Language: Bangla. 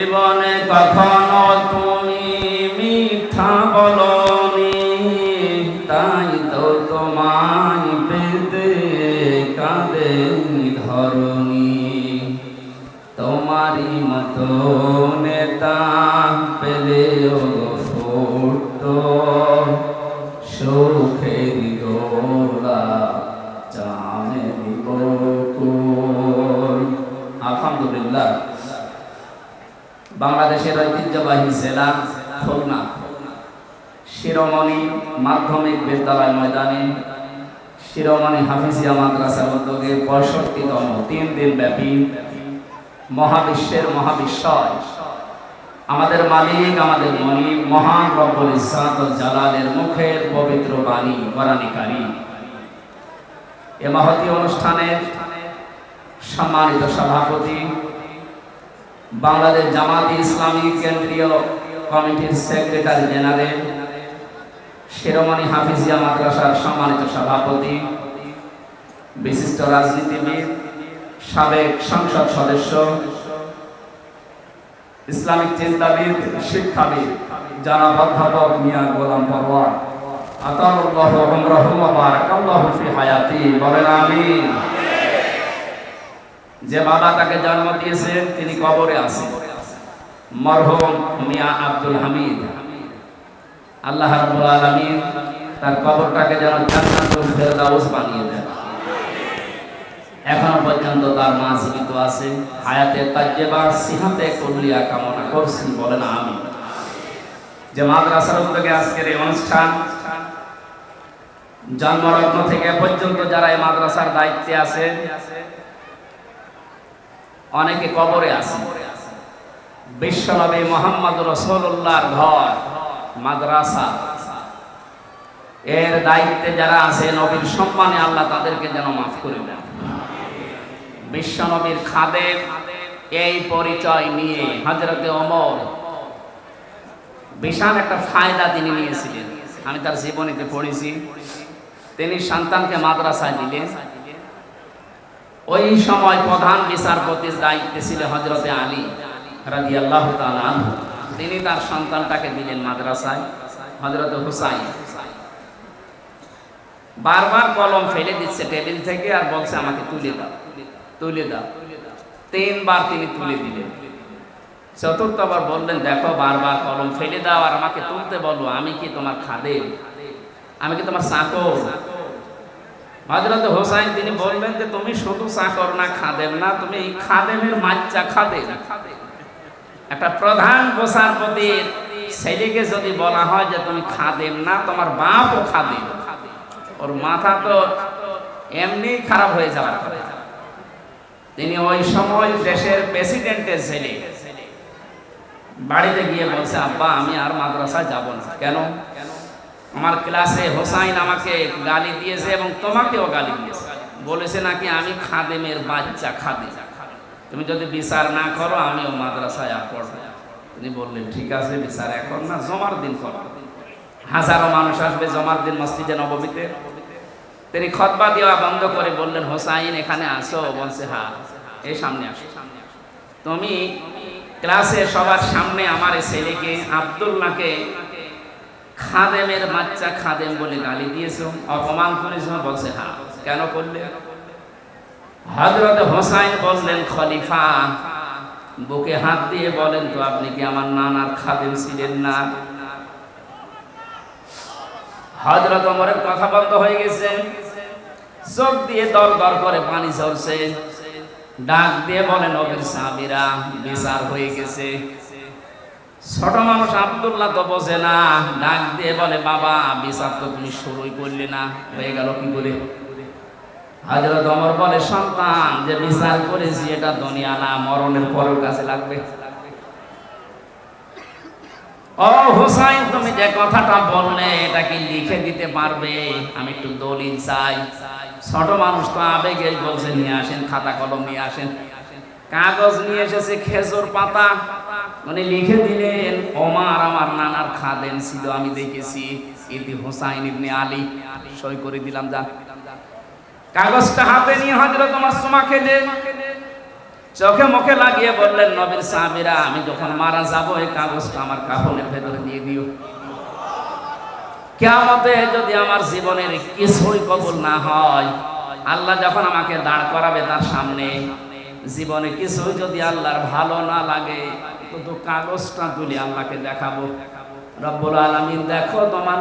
জীবনে কখনো তুমি মিথ্যা বলনি, তাই তো তোমায় পেতে কাঁদে ধরনি। তোমারই মতো নেতা পেলেও ফুট বাংলাদেশের ঐতিহ্যবাহী জেলা খুলনা। শিরোমণি মাধ্যমিক বিদ্যালয় ময়দানে শিরোমণি হাফিজিয়া মাদ্রাসার উদ্যোগে পঁয়ষট্টিতম তিন দিন ব্যাপী মহাবিশ্বের মহাবিশ্বয়। আমাদের মালিক, আমাদের মনি, মহান রব্বুল ইসাত জালালের মুখের পবিত্র বাণী বরানিকারী এ মহতি অনুষ্ঠানের সম্মানিত সভাপতি বাংলাদেশ জামাতি ইসলামী কেন্দ্রীয় কমিটির সেক্রেটারি জেনারেল শিরোমণি হাফিজিয়া মাদ্রাসার সম্মানিত সভাপতি, বিশিষ্ট রাজনীতিবিদ, সাবেক সংসদ সদস্য, ইসলামিক চিন্তাবিদ, শিক্ষাবিদ, জনাব অধ্যাপক মিয়া গোলাম পরওয়ার। আতাউল্লাহ উমরাহু ওয়া বারাকাল্লাহু হায়াতি, বলেন আমিন। যে বাবা তাকে জন্ম দিয়েছেন তিনি কবরে আছেন মরহুম মিয়া আব্দুল হামিদ। আল্লাহ রাব্বুল আলামিন তার কবরটাকে যেন জান্নাতুল ফেরদাউস বানিয়ে দেন। এখনও পর্যন্ত তার মা জীবিত আছে। হায়াতে তাজ্জেবা, সিহাতে কুল্লিয়া কামনা করছি, বলেন আমি যে মাদ্রাসার উদ্যোগে আজকের এই অনুষ্ঠান, জন্মলগ্ন থেকে পর্যন্ত যারা এই মাদ্রাসার দায়িত্বে আছে অনেকে কবরে আছে। বিশ্বনবী মোহাম্মদ রসুল্লাহর ঘর, মাদ্রাসা। এর দায়িত্বে যারা আছে, নবীর সম্মানে আল্লাহ তাদেরকে যেন মাফ করে দেন। বিশ্বনবীর খাদের এই পরিচয় নিয়ে হজরতে অমর বিশাল একটা ফায়দা তিনি নিয়েছিলেন। আমি তার জীবনীতে পড়েছি। তিনি সন্তানকে মাদ্রাসায় দিলেন। ওই সময় প্রধান বিচারপতির দায়িত্বে ছিল হজরতে আলী রাজি আল্লাহ তিনি তার সন্তানটাকে দিলেন মাদ্রাসায় হজরত হুসাইন। বারবার কলম ফেলে দিচ্ছে টেবিল থেকে আর বলছে, আমাকে তুলে দাও তুলে দাও। তিনবার তিনি তুলে দিলেন। চতুর্থবার বললেন, দেখো, বারবার কলম ফেলে দাও আর আমাকে তুলতে বলো। আমি কি তোমার খাদে আমি কি তোমার চাকর হজরত হোসাইন তিনি বললেন যে, তুমি শুধু চাকর না, খাদেম না, তুমি এই খাদেমের মাচ্চা খাদে একটা প্রধান বিচারপতির ছেলেকে যদি বলা হয় যে, তুমি খাদেম না, তোমার বাপও খাদেম। ওর মাথা তো এমনি খারাপ হয়ে যাওয়ার তিনি ওই সময় দেশের প্রেসিডেন্টের ছেলে, বাড়িতে গিয়ে বলছে, আব্বা, আমি আর মাদ্রাসায় যাব না। কেন? আমার ক্লাসে হোসাইন আমাকে গালি দিয়েছে এবং তোমাকেও গালি দিয়েছে। বলেছে নাকি আমি খাদেমের বাচ্চা খাদে। তুমি যদি বিচার না করো, আমিও মাদ্রাসায় আর পড়ব। তিনি বললেন, ঠিক আছে, বিচার এখন না, জমার দিন করো। হাজারো মানুষ আসবে জমার দিন মসজিদে নবমীতে। তিনি খতবা দেওয়া বন্ধ করে বললেন, হোসাইন, এখানে আসো। বলছে, হা এই সামনে আসো। তুমি ক্লাসে সবার সামনে আমার ছেলেকে আবদুল্লাহকে খাদেমের বাচ্চা খাদেম বলে গালি দিয়েছ, অপমান করেছ, বলছে হ্যাঁ কেন করলে? হজরত হোসাইন বললেন, খলিফা, বুকে হাত দিয়ে বলেন তো, আপনি কি আমার নানার খাদেম ছিলেন না? হজরত অমরের কথা বন্ধ হয়ে গেছে। চোখ দিয়ে দর দর করে পানি ঝরছে। ডাক দিয়ে বলেন নবীর সাহাবিরা, বিচার হয়ে গেছে। ছোট মানুষ আব্দুল্লাহ তো বোঝে না, ডাক দিয়ে বলে, বাবা, বিচার তো তুমি শুরুই করলে না। হয়ে গেল কি করে? হাজরত অমর বলে, সন্তান, যে বিচার করেছি এটা দুনিয়া না, মরণের পরের কাছে লাগবে। ও হুসাইন, তুমি যে কথাটা বললে, এটা কি লিখে দিতে পারবে? আমি একটু দলিল চাই। ছোট মানুষ তো আবেগে বলছে, নিয়ে আসেন, খাতা কলম নিয়ে আসেন। কাগজ নিয়ে এসেছে, খেজুর পাতা। মানে লিখে দিলেন ওমার আমার নানার খাদেন ছিল, আমি দেখেছি। ইতি হুসাইন ইবনে আলী। সই করে দিলাম যা কাগজটা হাতে নিয়ে হজরত আমার সোমা খেলে। চোখে মুখে লাগিয়ে বললেন, নবীর সাহাবীরা, আমি যখন মারা যাব, এই কাগজটা আমার কাপড়ের ভেতরে দিয়ে দিও। কেমতে যদি আমার জীবনের কিছুই কবুল না হয়, আল্লাহ যখন আমাকে দাঁড় করাবে তার সামনে, জীবনে কিছুই যদি আল্লাহর ভালো না লাগে তো কাগজটা তুলে আল্লাহকে দেখাবো। রব্বুল আলমিন দেখো তোমার